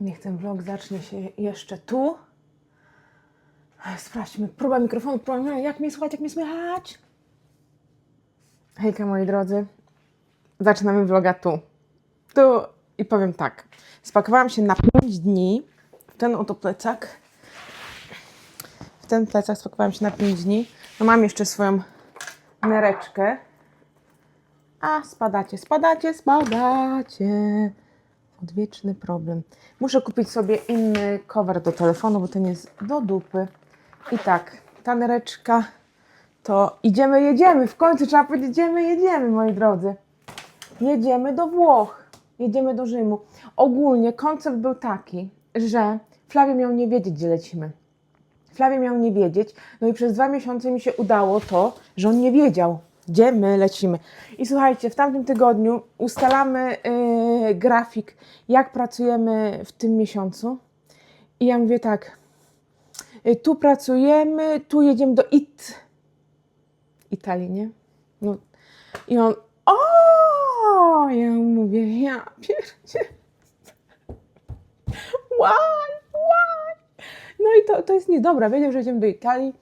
Niech ten vlog zacznie się jeszcze tu. Sprawdźmy. Próba mikrofonu, próba mikrofonu. Jak mnie słychać, jak mnie słychać? Hejka moi drodzy. Zaczynamy vloga tu. Tu i powiem tak. Spakowałam się na 5 dni w ten oto plecak. W ten plecak spakowałam się na 5 dni. No mam jeszcze swoją nereczkę. A spadacie, spadacie, spadacie. Odwieczny problem. Muszę kupić sobie inny cover do telefonu, bo ten jest do dupy. I tak, ta nereczka to idziemy, jedziemy. W końcu trzeba powiedzieć, idziemy, jedziemy, moi drodzy. Jedziemy do Włoch, jedziemy do Rzymu. Ogólnie koncept był taki, że Flavio miał nie wiedzieć, gdzie lecimy. Flavio miał nie wiedzieć, no i przez dwa miesiące mi się udało to, że on nie wiedział, gdzie my lecimy. I słuchajcie, w tamtym tygodniu ustalamy yy, grafik, jak pracujemy w tym miesiącu. I ja mówię tak, y, tu pracujemy, tu jedziemy do It. Italii, nie? No. I on, o, ja mówię, ja pierdzie. Why, why? No i to, to jest niedobre. Wiedział, że jedziemy do Italii,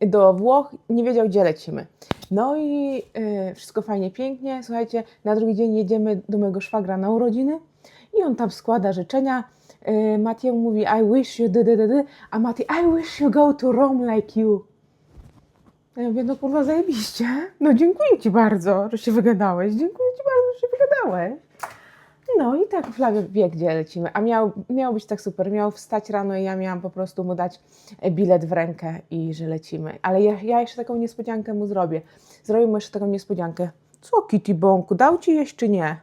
do Włoch, nie wiedział, gdzie lecimy. No i y, wszystko fajnie, pięknie. Słuchajcie, na drugi dzień jedziemy do mojego szwagra na urodziny i on tam składa życzenia. Y, Matiemu mówi, I wish you, dy, dy, dy, dy, a Mati, I wish you go to Rome like you. Ja mówię, no kurwa, zajebiście. No dziękuję Ci bardzo, że się wygadałeś. Dziękuję Ci bardzo, że się wygadałeś. No i tak Flavio wie, gdzie lecimy. A miał, miało być tak super. Miał wstać rano i ja miałam po prostu mu dać e, bilet w rękę i że lecimy. Ale ja, ja jeszcze taką niespodziankę mu zrobię. Zrobię mu jeszcze taką niespodziankę. Co, Kitty Bąku, dał Ci jeść czy nie?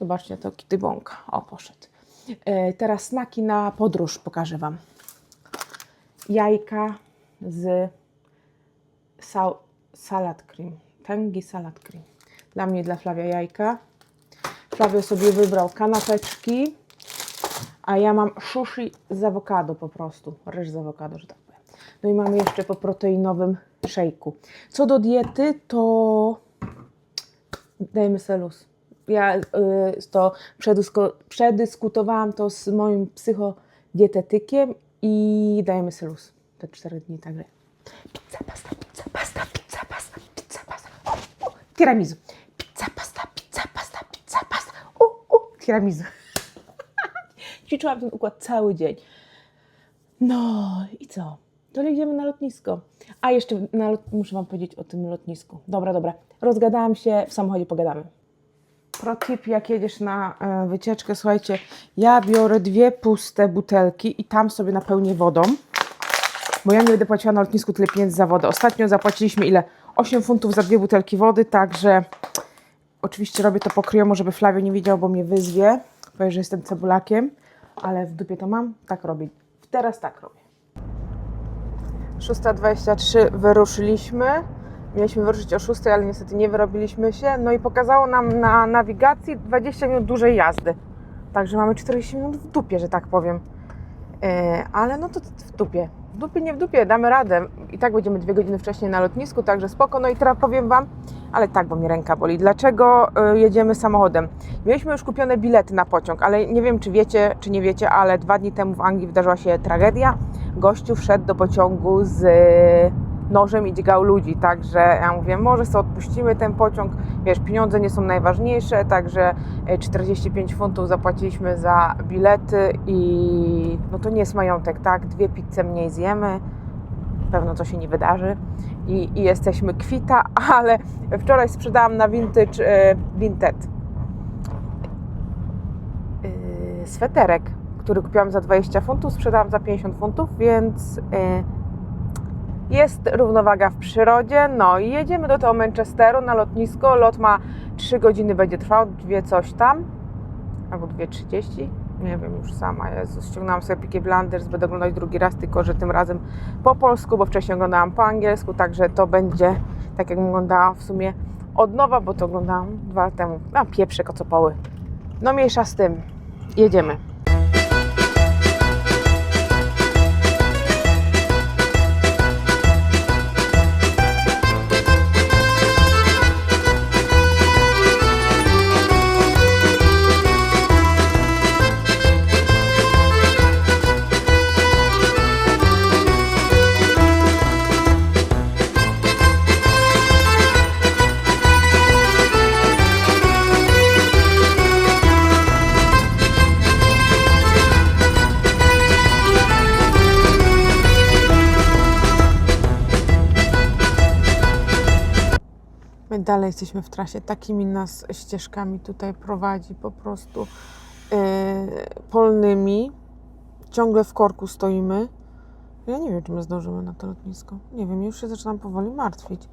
Zobaczcie, to Kitty Bąka. O, poszedł. E, teraz smaki na podróż pokażę Wam. Jajka z sal, salad cream. Tęgi salad cream. Dla mnie, dla Flavia jajka. Flavio sobie wybrał kanapeczki, a ja mam sushi z awokado po prostu. Ryż z awokado, że tak powiem. No i mamy jeszcze po proteinowym szejku. Co do diety, to dajemy sobie luz. Ja y, to przedyskutowałam to z moim psychodietetykiem i dajemy sobie luz. Te cztery dni, także pizza, pasta, pizza, pasta, pizza, pasta, pizza, pasta. O, o, tiramisu. Pizza, pasta, pizza, pasta, pizza, pasta. O, o, tiramisu. Ćwiczyłam ten układ cały dzień. No i co? To jedziemy na lotnisko. A jeszcze na lot... muszę Wam powiedzieć o tym lotnisku. Dobra, dobra. Rozgadałam się, w samochodzie pogadamy. Pro tip, jak jedziesz na e, wycieczkę, słuchajcie, ja biorę dwie puste butelki i tam sobie napełnię wodą bo ja nie będę płaciła na lotnisku tyle pieniędzy za wodę. Ostatnio zapłaciliśmy ile? 8 funtów za dwie butelki wody, także oczywiście robię to po kryjomu, żeby Flavio nie wiedział, bo mnie wyzwie. Powie, że jestem cebulakiem, ale w dupie to mam, tak robię. Teraz tak robię. 6.23 wyruszyliśmy. Mieliśmy wyruszyć o 6, ale niestety nie wyrobiliśmy się. No i pokazało nam na nawigacji 20 minut dłużej jazdy. Także mamy 40 minut w dupie, że tak powiem. E, ale no to w dupie. W dupie, nie w dupie, damy radę. I tak będziemy dwie godziny wcześniej na lotnisku, także spoko. No i teraz powiem Wam, ale tak, bo mi ręka boli. Dlaczego y, jedziemy samochodem? Mieliśmy już kupione bilety na pociąg, ale nie wiem, czy wiecie, czy nie wiecie, ale dwa dni temu w Anglii wydarzyła się tragedia. Gościu wszedł do pociągu z nożem i dźgał ludzi, także ja mówię, może sobie odpuścimy ten pociąg, wiesz, pieniądze nie są najważniejsze, także y, 45 funtów zapłaciliśmy za bilety i no to nie jest majątek, tak, dwie pizze mniej zjemy, pewno to się nie wydarzy. I, i jesteśmy kwita, ale wczoraj sprzedałam na Vintage, y, Vinted. Y, sweterek, który kupiłam za 20 funtów, sprzedałam za 50 funtów, więc y, jest równowaga w przyrodzie. No i jedziemy do tego Manchesteru na lotnisko. Lot ma 3 godziny, będzie trwał, dwie coś tam, albo 2.30. Nie wiem już sama, Jezus, ściągnęłam sobie Peaky Blinders, będę oglądać drugi raz, tylko że tym razem po polsku, bo wcześniej oglądałam po angielsku, także to będzie tak jak oglądałam w sumie od nowa, bo to oglądałam dwa lata temu. A pieprze kocopoły. No mniejsza z tym. Jedziemy. Dalej jesteśmy w trasie. Takimi nas ścieżkami tutaj prowadzi po prostu yy, polnymi. Ciągle w korku stoimy. Ja nie wiem, czy my zdążymy na to lotnisko. Nie wiem, już się zaczynam powoli martwić.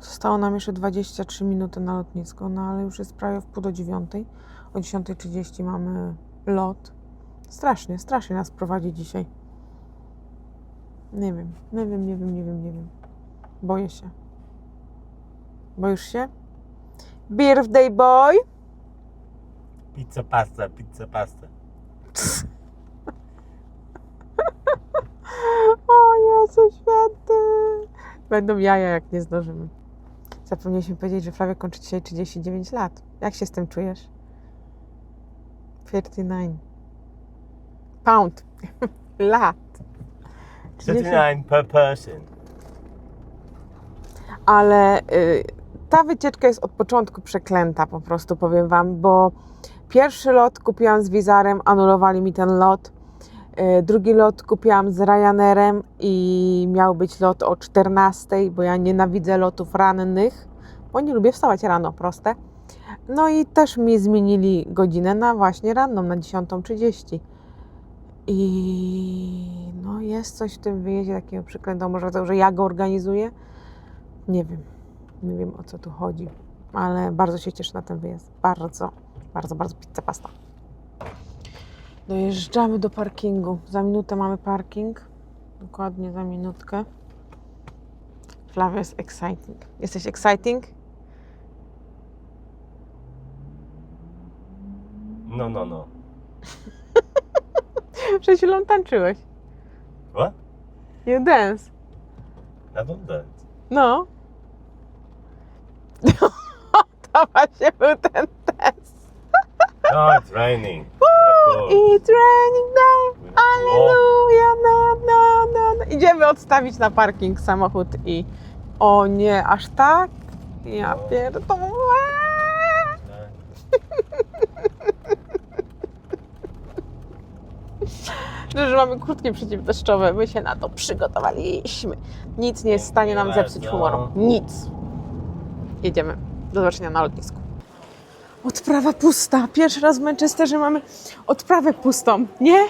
Zostało nam jeszcze 23 minuty na lotnisko, no ale już jest prawie w pół do dziewiątej. O 10.30 mamy lot. Strasznie, strasznie nas prowadzi dzisiaj. Nie wiem, nie wiem, nie wiem, nie wiem, nie wiem. Boję się. Boisz się? Birthday boy? Pizza pasta, pizza pasta. O Jezu święty! Będą jaja, jak nie zdążymy. Zapomnieliśmy powiedzieć, że Flavia kończy dzisiaj 39 lat. Jak się z tym czujesz? 39. Pound. lat. 30 39 per person. ale y, ta wycieczka jest od początku przeklęta, po prostu powiem Wam, bo pierwszy lot kupiłam z Wizarem, anulowali mi ten lot. Y, drugi lot kupiłam z Ryanerem i miał być lot o 14, bo ja nienawidzę lotów rannych, bo nie lubię wstawać rano, proste. No i też mi zmienili godzinę na właśnie ranną, na 10.30. I no jest coś w tym wyjeździe takiego przeklętego, może to, że ja go organizuję, nie wiem. Nie wiem o co tu chodzi, ale bardzo się cieszę na ten wyjazd. Bardzo, bardzo, bardzo pizza pasta. Dojeżdżamy do parkingu. Za minutę mamy parking. Dokładnie za minutkę. Flavia jest exciting. Jesteś exciting? No, no, no. Przed chwilą tańczyłeś. What? You dance. I don't dance. No. to właśnie był ten test. Oh, it's raining. It's raining day. No, no, no, no. Idziemy odstawić na parking samochód i o nie, aż tak? Ja pierdolę. No, że mamy kurtki przeciwdeszczowe, my się na to przygotowaliśmy. Nic nie jest w stanie nam zepsuć humoru. Nic. Jedziemy. Do zobaczenia na lotnisku. Odprawa pusta. Pierwszy raz w Manchesterze mamy odprawę pustą, nie?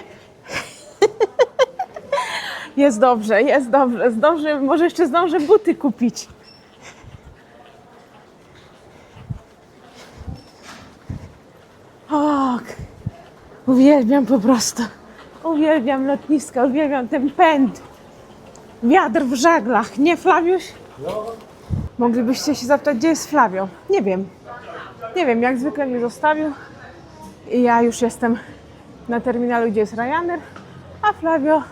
Jest dobrze, jest dobrze. Zdążę, może jeszcze zdążę buty kupić. Och, uwielbiam po prostu. Uwielbiam lotniska, uwielbiam ten pęd. Wiatr w żaglach, nie Flawiuś? Moglibyście się zapytać, gdzie jest Flawio? Nie wiem. Nie wiem, jak zwykle mnie zostawił. I ja już jestem na terminalu, gdzie jest Ryanair, a Flavio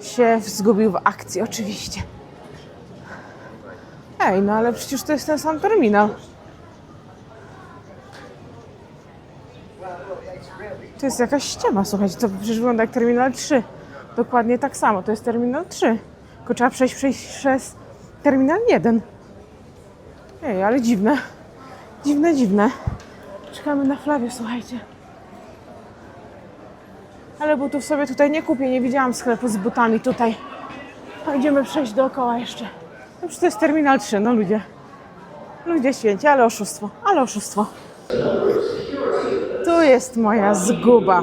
się zgubił w akcji, oczywiście. Ej, no ale przecież to jest ten sam terminal. To jest jakaś ściema, słuchajcie, to przecież wygląda jak terminal 3. Dokładnie tak samo, to jest terminal 3. Tylko trzeba przejść, przejść przez terminal 1. Ej, ale dziwne. Dziwne, dziwne. Czekamy na Flawię, słuchajcie. Ale butów sobie tutaj nie kupię, nie widziałam sklepu z butami tutaj. A idziemy przejść dookoła jeszcze. No to jest terminal 3, no ludzie. Ludzie święci, ale oszustwo, ale oszustwo. Tu jest moja zguba.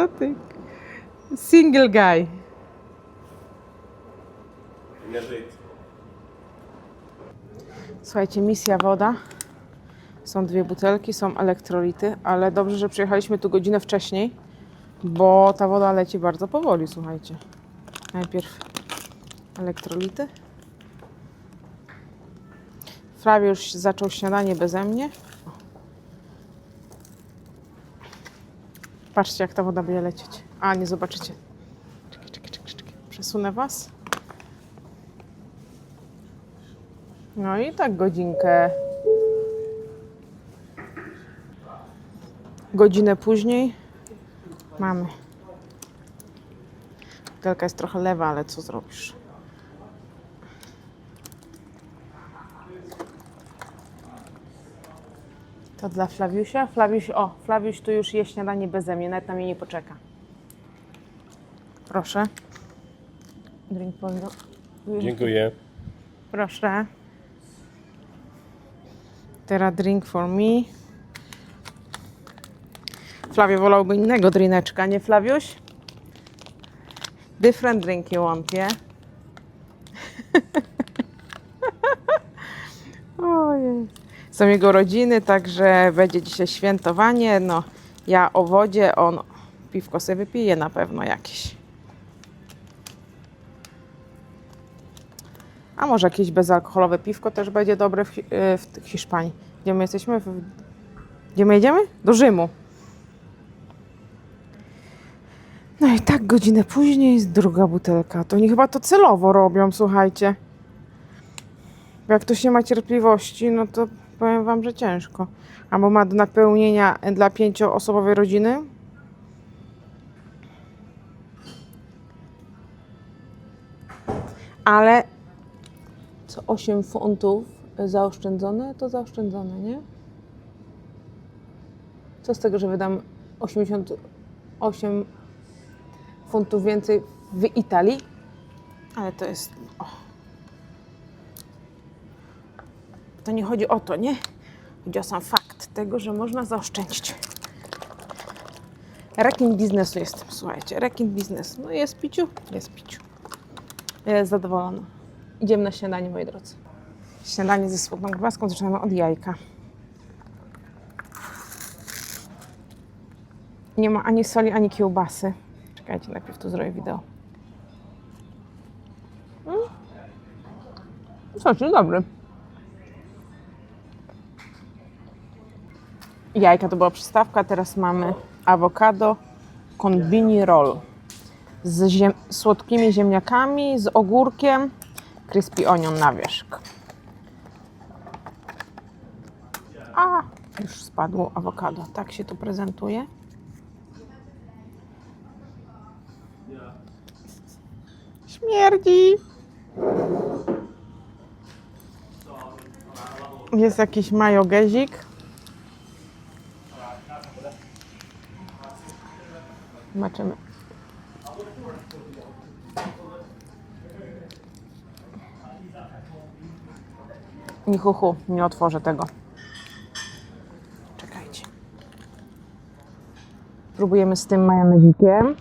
Nothing. Single guy. Słuchajcie, misja woda. Są dwie butelki, są elektrolity, ale dobrze, że przyjechaliśmy tu godzinę wcześniej, bo ta woda leci bardzo powoli, słuchajcie. Najpierw elektrolity. Flawie już zaczął śniadanie beze mnie. Patrzcie, jak ta woda będzie lecieć. A, nie zobaczycie. Czekaj, czekaj, czekaj, czekaj. Przesunę Was. No i tak godzinkę. Godzinę później mamy. Butelka jest trochę lewa, ale co zrobisz? To dla Flawiusia. Flawiuś, o, Flawiuś tu już je śniadanie beze mnie, nawet na mnie nie poczeka. Proszę. Drink you. Dziękuję. Proszę. Teraz drink for me. Flavio wolałby innego drineczka, nie Flawiuś? Different drink you want, yeah? Ojej. Są jego rodziny, także będzie dzisiaj świętowanie. No, ja o wodzie, on piwko sobie wypije na pewno jakieś. A może jakieś bezalkoholowe piwko też będzie dobre w, e, w Hiszpanii. Gdzie my jesteśmy? W... Gdzie my jedziemy? Do Rzymu. No i tak godzinę później jest druga butelka. To oni chyba to celowo robią, słuchajcie. Jak ktoś nie ma cierpliwości, no to powiem wam, że ciężko. Albo ma do napełnienia dla pięcioosobowej rodziny. Ale co 8 funtów zaoszczędzone, to zaoszczędzone, nie? Co z tego, że wydam 88 funtów więcej w Italii? Ale to jest. O. To nie chodzi o to, nie? Chodzi o sam fakt tego, że można zaoszczędzić. Rekin biznesu jestem, słuchajcie. Rekin biznesu. No jest piciu? Jest piciu. Jest zadowolona. Idziemy na śniadanie, moi drodzy. Śniadanie ze słodką kiełbaską zaczynamy od jajka. Nie ma ani soli, ani kiełbasy. Czekajcie, najpierw tu zrobię wideo. Mm. Jest dobry. Jajka to była przystawka, teraz mamy awokado konbini roll z ziem- słodkimi ziemniakami, z ogórkiem, crispy onion na wierzch. A, już spadło awokado. Tak się to prezentuje. Śmierdzi. Jest jakiś majogezik. Zobaczymy. Nie chuchu, nie otworzę tego. Czekajcie. Próbujemy z tym majonezikiem.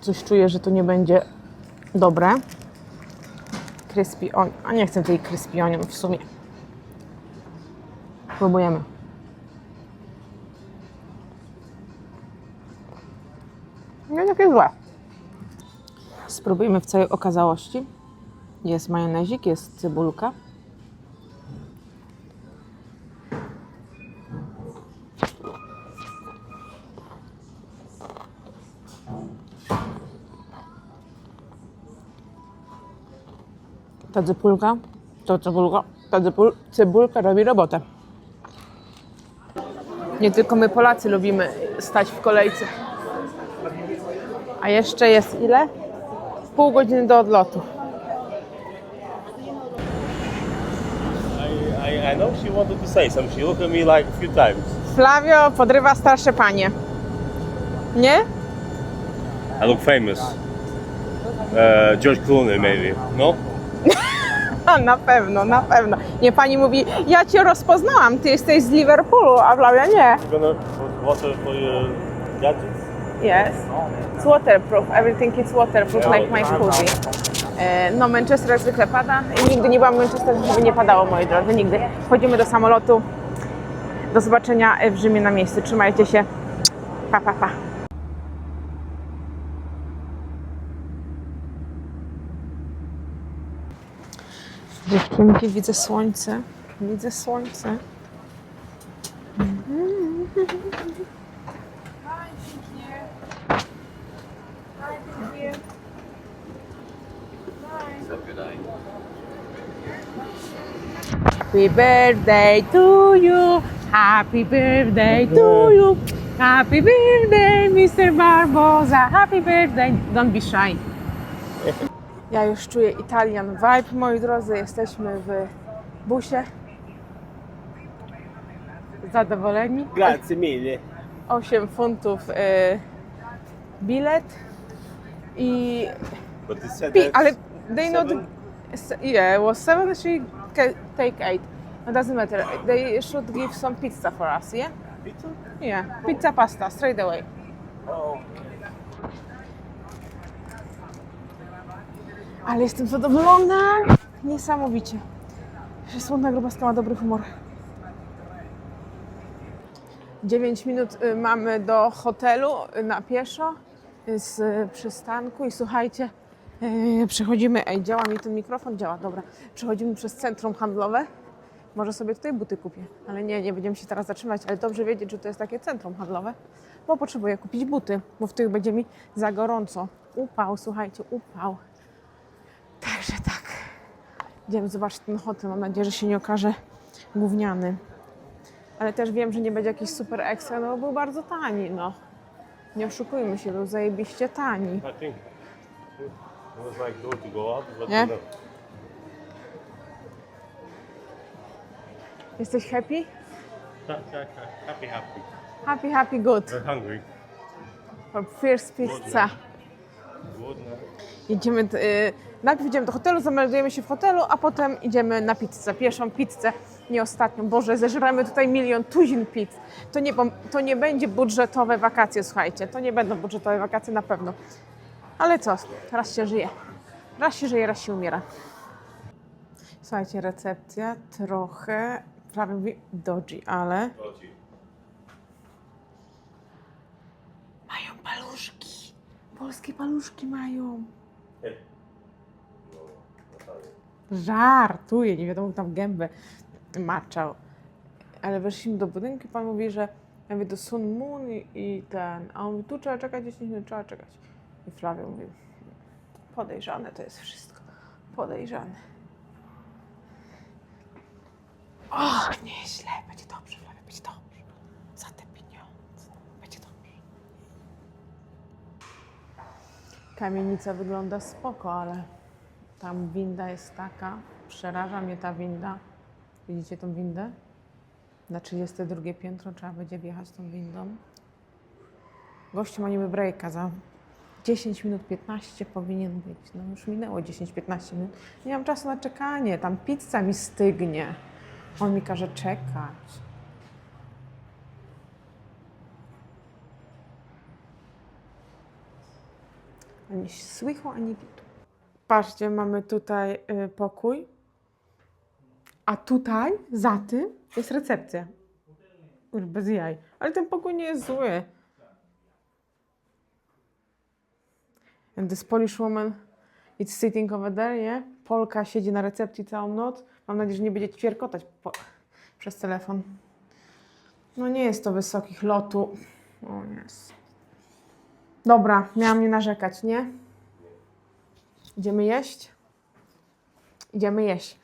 Coś czuję, że to nie będzie dobre. Crispy onion. A nie chcę tej crispy onion w sumie. Próbujemy. Spróbujmy w całej okazałości. Jest majonezik, jest cebulka. Ta cebulka, to cebulka, ta cebul, cebulka robi robotę. Nie tylko my Polacy lubimy stać w kolejce. A jeszcze jest ile? Pół godziny do odlotu. I, I, I know she wanted to say something. She looked at me like a few times. Flavio podrywa starsze panie. Nie? I look famous. Uh, George Clooney maybe. No? A, na pewno, na pewno. Nie, pani mówi, ja cię rozpoznałam, ty jesteś z Liverpoolu, a Flavia nie. You gonna water for your gadgets? Yes. It's waterproof. Everything is waterproof, like my hoodie. E, No, Manchester jak zwykle pada. Nigdy nie byłam w Manchester, żeby nie padało, moi drodzy, nigdy. Wchodzimy do samolotu. Do zobaczenia w Rzymie na miejscu. Trzymajcie się. Pa, pa, pa. Dziewczynki, widzę słońce. Widzę słońce. Happy birthday to you. Happy birthday to you. Happy birthday, Mr. Barboza. Happy birthday. Don't be shy. Ja już czuję Italian vibe, moi drodzy. Jesteśmy w busie. Zadowoleni? Grazie mille. 8 funtów y, bilet i But they said pi, that's ale they not seven? yeah it was seven she ca- take eight. It doesn't matter. They should give some pizza for us yeah? Pizza? yeah pizza pasta straight away. Oh. ale jestem zadowolona! Niesamowicie. Że słodna grubaska ma dobry humor. 9 minut y, mamy do hotelu y, na pieszo y, z przystanku i słuchajcie, przechodzimy, ej, działa mi ten mikrofon? Działa, dobra. Przechodzimy przez centrum handlowe. Może sobie tutaj buty kupię, ale nie, nie będziemy się teraz zatrzymać, ale dobrze wiedzieć, że to jest takie centrum handlowe, bo potrzebuję kupić buty, bo w tych będzie mi za gorąco. Upał, słuchajcie, upał. Także tak. Idziemy zobaczyć ten hotel. Mam nadzieję, że się nie okaże gówniany. Ale też wiem, że nie będzie jakiś super ekstra, no bo był bardzo tani, no. Nie oszukujmy się, był zajebiście tani. It was like door to go out, but Yeah. no. Jesteś happy? Ha- ha- ha- Happy, happy. Happy, happy, good. But hungry. For first pizza. Good. Jedziemy, y, najpierw idziemy do hotelu, zameldujemy się w hotelu, a potem idziemy na pizzę, pierwszą pizzę, nie ostatnią. Boże, zeżremy tutaj milion tuzin pizz. To nie, to nie będzie budżetowe wakacje, słuchajcie, to nie będą budżetowe wakacje na pewno. Ale co, raz się żyje. Raz się żyje, raz się umiera. Słuchajcie, recepcja trochę, prawie mówi dodgy, ale mają paluszki. Polskie paluszki mają. Żartuję, nie wiadomo, tam gębę maczał. Ale weszliśmy do budynku i pan mówi, że ja mówię do Sun Moon i, i ten, a on mówi, tu trzeba czekać 10 minut, trzeba czekać. I Flavio mówi, podejrzane to jest wszystko, podejrzane. O, nieźle, będzie dobrze, Flavio, będzie dobrze. Za te pieniądze, będzie dobrze. Kamienica wygląda spoko, ale tam winda jest taka, przeraża mnie ta winda. Widzicie tą windę? Na 32 piętro trzeba będzie wjechać tą windą. Gościu ma niby breaka za 10 minut 15 powinien być. No już minęło 10-15 minut. Nie mam czasu na czekanie, tam pizza mi stygnie. On mi każe czekać. Ani słychu, ani widu. Patrzcie, mamy tutaj y, pokój. A tutaj, za tym, jest recepcja. Już bez jaj. Ale ten pokój nie jest zły. And this Polish woman it's sitting over there, nie? Polka siedzi na recepcji całą noc. Mam nadzieję, że nie będzie ćwierkotać po, przez telefon. No nie jest to wysokich lotu. O jest. Dobra, miałam nie narzekać, nie? Idziemy jeść? Idziemy jeść.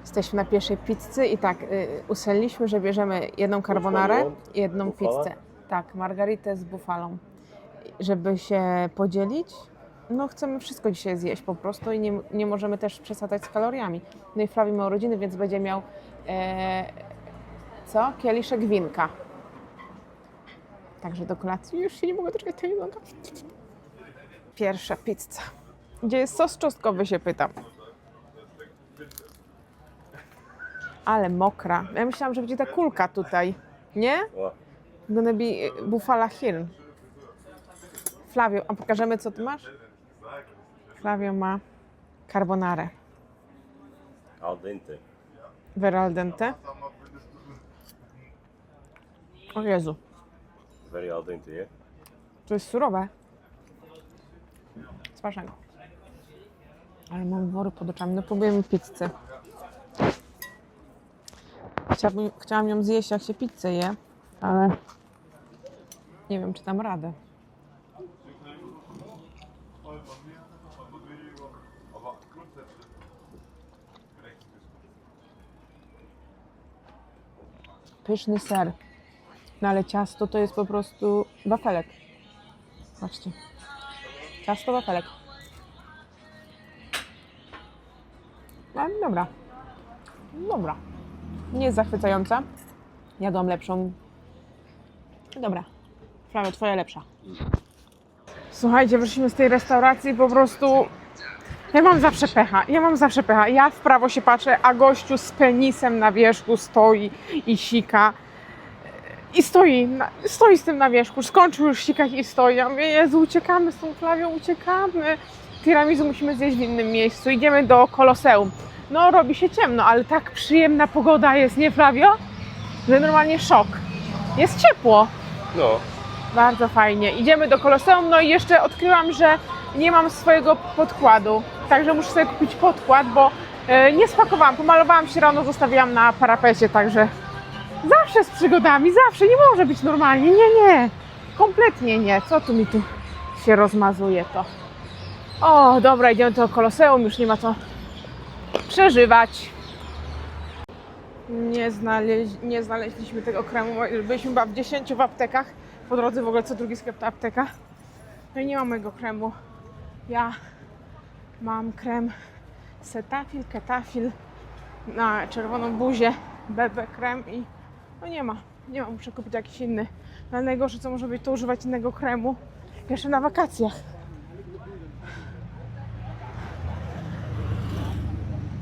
Jesteśmy na pierwszej pizzy i tak, y, ustaliliśmy, że bierzemy jedną carbonarę i jedną pizzę. Tak, margaritę z bufalą. Żeby się podzielić, no chcemy wszystko dzisiaj zjeść po prostu i nie, nie możemy też przesadzać z kaloriami. No i Flawi ma urodziny, więc będzie miał e, co? Kieliszek winka. Także do kolacji już się nie mogę doczekać tego jedzonka. Pierwsza pizza. Gdzie jest sos czosnkowy się pytam. Ale mokra. Ja myślałam, że będzie ta kulka tutaj. Nie? Gonna be Buffalo Hill. Flavio, a pokażemy co ty masz? Flavio ma carbonarę. Al dente. Vera al dente. O Jezu, Very al dente, yeah? to jest surowe. Smacznego. Ale mam wory pod oczami. No próbujemy pizzę. Chciałabym, chciałam ją zjeść jak się pizzę je, ale nie wiem czy dam radę. Pyszny ser. No ale ciasto to jest po prostu wafelek. Patrzcie. Ciasto, wafelek. No dobra. Dobra. Nie jest zachwycająca. Jadłam lepszą. Dobra. Flavio, twoja lepsza. Słuchajcie, wyszliśmy z tej restauracji po prostu... Ja mam zawsze pecha, ja mam zawsze pecha. Ja w prawo się patrzę, a gościu z penisem na wierzchu stoi i sika. I stoi, stoi z tym na wierzchu. Skończył już sikać i stoi. Ja mówię, Jezu, uciekamy z tą Flawią, uciekamy. Tiramisu musimy zjeść w innym miejscu. Idziemy do Koloseum. No, robi się ciemno, ale tak przyjemna pogoda jest, nie Flavio? Że normalnie szok. Jest ciepło. No. Bardzo fajnie. Idziemy do Koloseum, no i jeszcze odkryłam, że nie mam swojego podkładu. Także muszę sobie kupić podkład, bo e, nie spakowałam. Pomalowałam się rano, zostawiłam na parapecie, także zawsze z przygodami, zawsze. Nie może być normalnie. Nie, nie. Kompletnie nie. Co tu mi tu się rozmazuje to? O, dobra, idziemy do Koloseum, już nie ma co przeżywać. Nie, znaleź, nie znaleźliśmy tego kremu. Byliśmy chyba w 10 w aptekach. Po drodze w ogóle co drugi sklep to apteka. No i nie mam mojego kremu. Ja mam krem Cetaphil, Ketafil na czerwoną buzię, BB krem i no nie ma. Nie ma, muszę kupić jakiś inny. No ale najgorsze co może być to używać innego kremu jeszcze na wakacjach.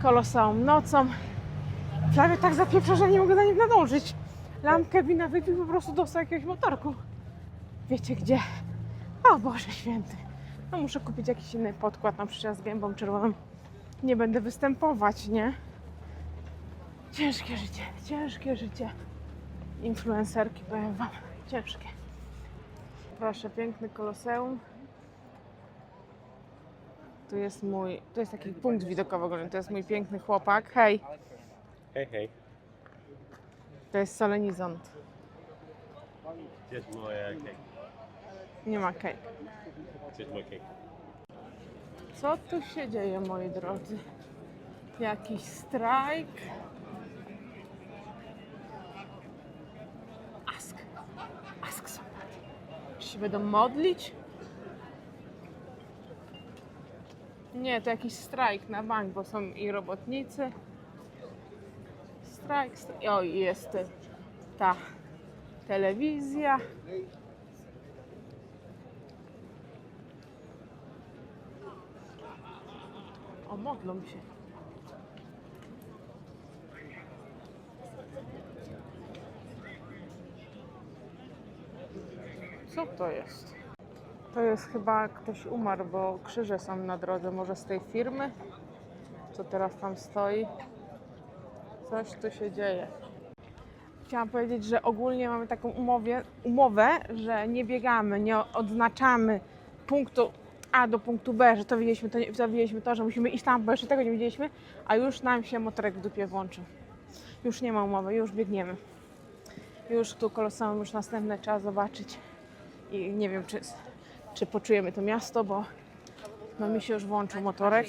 Koloseum nocą. Prawie tak zapieprza, że nie mogę za nim nadążyć. Lampkę wina wypił, po prostu dostał jakiegoś motorku. Wiecie gdzie? O Boże Święty. No muszę kupić jakiś inny podkład, na przykład z gębą czerwoną. Nie będę występować, nie? Ciężkie życie, ciężkie życie. Influencerki, powiem wam. Ciężkie. Proszę, piękny koloseum. Tu jest mój, to jest taki punkt widokowy, ogólnie. to jest mój piękny chłopak. Hej, Hej, hej. to jest solenizant. Gdzieś moje cake. Nie ma cake. Co tu się dzieje, moi drodzy? Jakiś strajk? Ask. Ask somebody. Czy się będą modlić? Nie, to jakiś strajk na bank, bo są i robotnicy. Strajk, strajk. O, jest ta telewizja. Modlą się. Co to jest? To jest chyba ktoś umarł, bo krzyże są na drodze. Może z tej firmy, co teraz tam stoi. Coś tu się dzieje. Chciałam powiedzieć, że ogólnie mamy taką umowie, umowę, że nie biegamy, nie odznaczamy punktu A do punktu B, że to widzieliśmy to, to, widzieliśmy to że musimy iść tam, bo jeszcze tego nie widzieliśmy, a już nam się motorek w dupie włączył. Już nie ma umowy, już biegniemy. Już tu koloseum, już następne trzeba zobaczyć. I nie wiem, czy, czy poczujemy to miasto, bo no mi się już włączył motorek.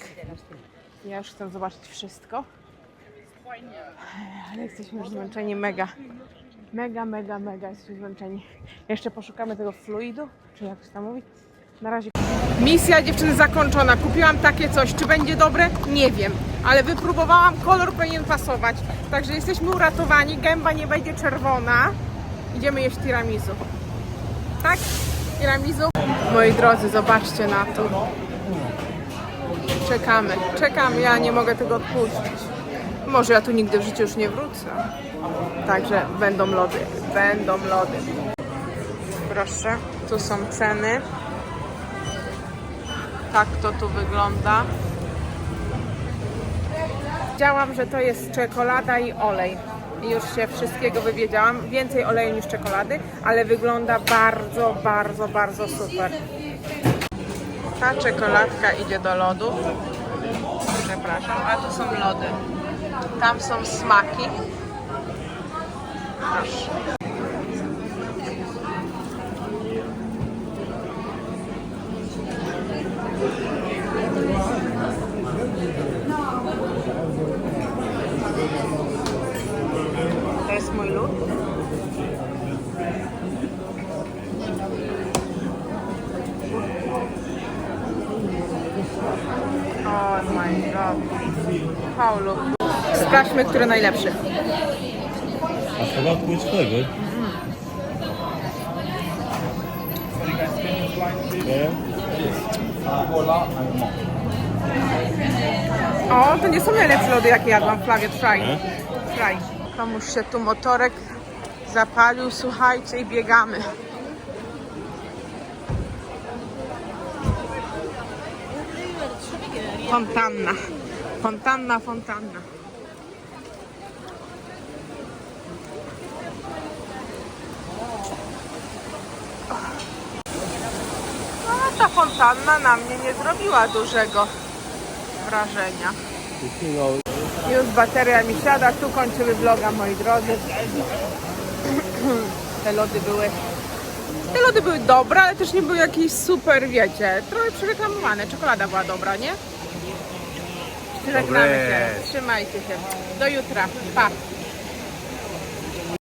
Ja już chcę zobaczyć wszystko. Ale jesteśmy już zmęczeni mega. Mega, mega, mega jesteśmy zmęczeni. Jeszcze poszukamy tego fluidu, czy jak się tam mówi. Na razie. Misja dziewczyny zakończona. Kupiłam takie coś. Czy będzie dobre? Nie wiem. Ale wypróbowałam, kolor powinien pasować. Także jesteśmy uratowani. Gęba nie będzie czerwona. Idziemy jeść tiramisu. Tak? Tiramisu. Moi drodzy, zobaczcie na to. Czekamy, czekamy. Ja nie mogę tego odpuścić. Może ja tu nigdy w życiu już nie wrócę. Także będą lody. Będą lody. Proszę, tu są ceny. Tak to tu wygląda. Wiedziałam, że to jest czekolada i olej. I już się wszystkiego wywiedziałam. Więcej oleju niż czekolady, ale wygląda bardzo, bardzo, bardzo super. Ta czekoladka idzie do lodu. Przepraszam, a tu są lody. Tam są smaki. Proszę. To jest mój lód. Look Sprawdźmy, który najlepszy. Forgot which flavor. Yeah. O, to nie są najlepsze lody, jakie jadłam w Flawie Fry. Fry. Komuś się tu motorek zapalił, słuchajcie, i biegamy. Fontanna. Fontanna, fontanna. No, ta fontanna na mnie nie zrobiła dużego wrażenia. Już bateria mi siada, tu kończymy vloga moi drodzy. Te lody były. Te lody były dobre, ale też nie były jakieś super, wiecie, trochę przereklamowane. Czekolada była dobra, nie? Żegnamy się. Trzymajcie się. Do jutra. Pa.